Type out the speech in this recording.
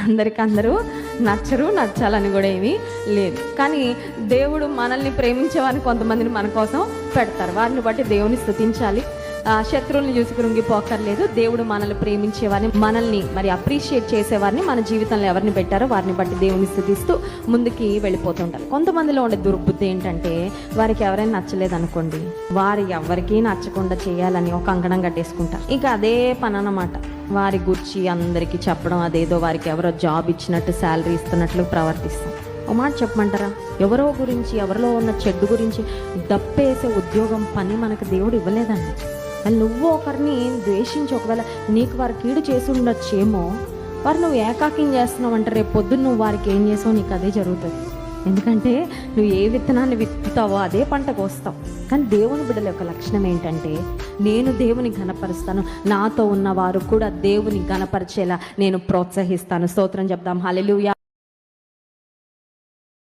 అందరికి అందరూ నచ్చరు నచ్చాలని కూడా ఏమీ లేదు. కానీ దేవుడు మనల్ని ప్రేమించేవారిని కొంతమందిని మన కోసం పెడతారు. వారిని బట్టి దేవుని స్థుతించాలి. శత్రువులను చూసి కృంగిపోకర్లేదు. దేవుడు మనల్ని ప్రేమించేవారిని మనల్ని మరి అప్రిషియేట్ చేసేవారిని మన జీవితంలో ఎవరిని పెట్టారో వారిని బట్టి దేవుని స్థుతిస్తూ ముందుకి వెళ్ళిపోతుంటారు కొంతమందిలో ఉండే దుర్బుద్ధి ఏంటంటే వారికి ఎవరైనా నచ్చలేదు అనుకోండి వారి ఎవరికీ నచ్చకుండా చేయాలని ఒక అంకణం కట్టేసుకుంటారు. ఇక అదే పని అన్నమాట. వారి గురించి అందరికీ చెప్పడం అదేదో వారికి ఎవరో జాబ్ ఇచ్చినట్టు శాలరీ ఇస్తున్నట్లు ప్రవర్తిస్తాం. ఒక మాట చెప్పమంటారా? ఎవరో గురించి ఎవరిలో ఉన్న చెడ్డు గురించి దప్పేసే ఉద్యోగం పని మనకు దేవుడు ఇవ్వలేదండి. నువ్వు ఒకరిని ద్వేషించి ఒకవేళ నీకు వారు కీడు చేసి ఉండొచ్చేమో వారు నువ్వు ఏకాకిం చేస్తున్నావు అంటే రేపు పొద్దున్న నువ్వు వారికి ఏం చేసావు నీకు అదే జరుగుతుంది. ఎందుకంటే నువ్వు ఏ విత్తనాన్ని విత్తుతావో అదే పంటకు వస్తావు. కానీ దేవుని బిడ్డల యొక్క లక్షణం ఏంటంటే నేను దేవుని ఘనపరుస్తాను నాతో ఉన్నవారు కూడా దేవుని ఘనపరిచేలా నేను ప్రోత్సహిస్తాను. స్తోత్రం చెప్దాం. హలెలుయా